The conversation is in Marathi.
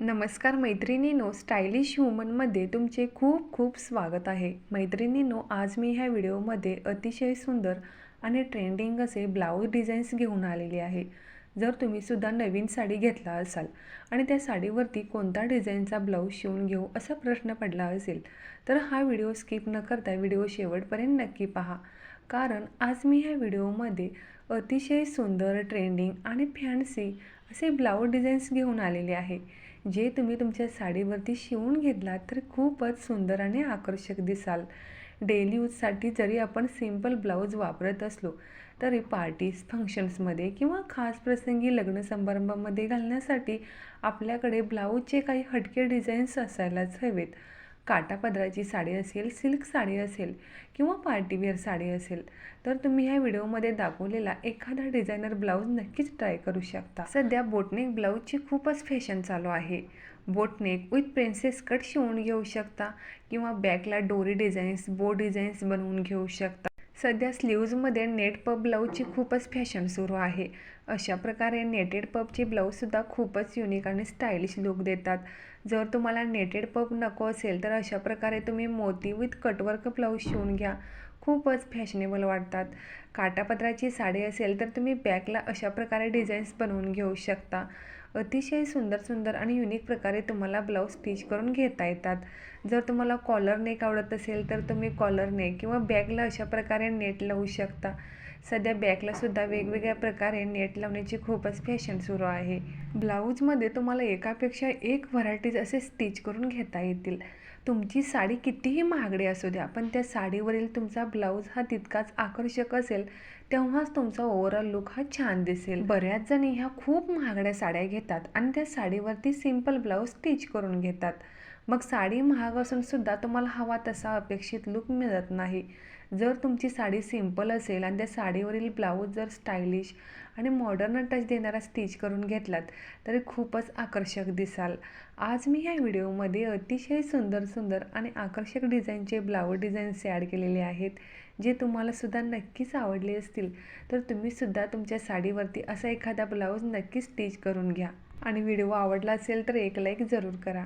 नमस्कार मैत्रिणीनो स्टायलिश ह्युमनमध्ये तुमचे खूप खूप स्वागत आहे. मैत्रिणीनो आज मी ह्या व्हिडिओमध्ये अतिशय सुंदर आणि ट्रेंडिंग असे ब्लाऊज डिझाईन्स घेऊन आलेले आहे. जर तुम्ही सुद्धा नवीन साडी घेतला असाल आणि त्या साडीवरती कोणता डिझाईनचा ब्लाऊज शिवून घेऊ असा प्रश्न पडला असेल तर हा व्हिडिओ स्किप न करता व्हिडिओ शेवटपर्यंत नक्की पहा. कारण आज मी ह्या व्हिडिओमध्ये अतिशय सुंदर ट्रेंडिंग आणि फॅन्सी असे ब्लाऊज डिझाईन्स घेऊन आलेले आहे. जे तुम्ही तुमच्या साडीवरती शिवून घेतलात तर खूपच सुंदर आणि आकर्षक दिसाल. डेली यूजसाठी जरी आपण सिंपल ब्लाऊज वापरत असलो तरी पार्टीज फंक्शन्समध्ये किंवा खास प्रसंगी लग्न समारंभामध्ये घालण्यासाठी आपल्याकडे ब्लाऊजचे काही हटके डिझाईन्स असायलाच हवेत. काटापदराची साडी असेल सिल्क साडी असेल किंवा पार्टीवेअर साडी असेल तर तुम्ही ह्या व्हिडिओमध्ये दाखवलेला एखादा डिझायनर ब्लाऊज नक्कीच ट्राय करू शकता. सध्या बोटनेक ब्लाऊजची खूपच फॅशन चालू आहे. बोटनेक विथ प्रिन्सेस कट शिवून घेऊ शकता किंवा बॅकला डोरी डिझाईन्स बो डिझाईन्स बनवून घेऊ शकता. सध्या स्लीव्जमध्ये नेट पब ब्लाऊजची खूपच फॅशन सुरू आहे. अशा प्रकारे नेटेड पबचे ब्लाऊजसुद्धा खूपच युनिक आणि स्टायलिश लुक देतात. जर तुम्हाला नेटेड पब नको असेल तर अशा प्रकारे तुम्ही मोती विथ कटवर्क ब्लाऊज शिवून घ्या. खूपच फॅशनेबल वाटतात. काटापत्राची साडी असेल तर तुम्ही बॅकला अशा प्रकारे डिझाईन्स बनवून घेऊ शकता. अतिशय सुंदर सुंदर आणि युनिक प्रकारे तुम्हाला ब्लाऊज स्टिच करून घेता येतात. जर तुम्हाला कॉलर नेक आवडत असेल तर तुम्ही कॉलर नेक किंवा बॅगला अशा प्रकारे नेट लावू शकता. सध्या बॅगलासुद्धा वेगवेगळ्या प्रकारे नेट लावण्याची खूपच फॅशन सुरू आहे. ब्लाऊजमध्ये तुम्हाला एकापेक्षा एक व्हरायटीज असे स्टिच करून घेता येतील. तुमची साडी कितीही महागडी असू द्या पण त्या साडीवरील तुमचा ब्लाऊज हा तितकाच आकर्षक असेल तेव्हाच तुमचा ओव्हरऑल लुक हा छान दिसेल. बऱ्याच जणी ह्या खूप महागड्या साड्या घेतात आणि त्या साडीवरती सिंपल ब्लाऊज स्टिच करून घेतात. मग साडी महाग असूनसुद्धा तुम्हाला हवा तसा अपेक्षित लुक मिळत नाही. जर तुमची साडी सिंपल असेल आणि त्या साडीवरील ब्लाऊज जर स्टायलिश आणि मॉडर्न टच देणारा स्टिच करून घेतलात तरी खूपच आकर्षक दिसाल. आज मी ह्या व्हिडिओमध्ये अतिशय सुंदर सुंदर आणि आकर्षक डिझाईनचे ब्लाऊज डिझाईन्स ॲड केलेले आहेत जे तुम्हालासुद्धा नक्कीच आवडले असतील तर तुम्हीसुद्धा तुमच्या साडीवरती असा एखादा ब्लाऊज नक्की स्टिच करून घ्या. आणि व्हिडिओ आवडला असेल तर एक लाईक जरूर करा.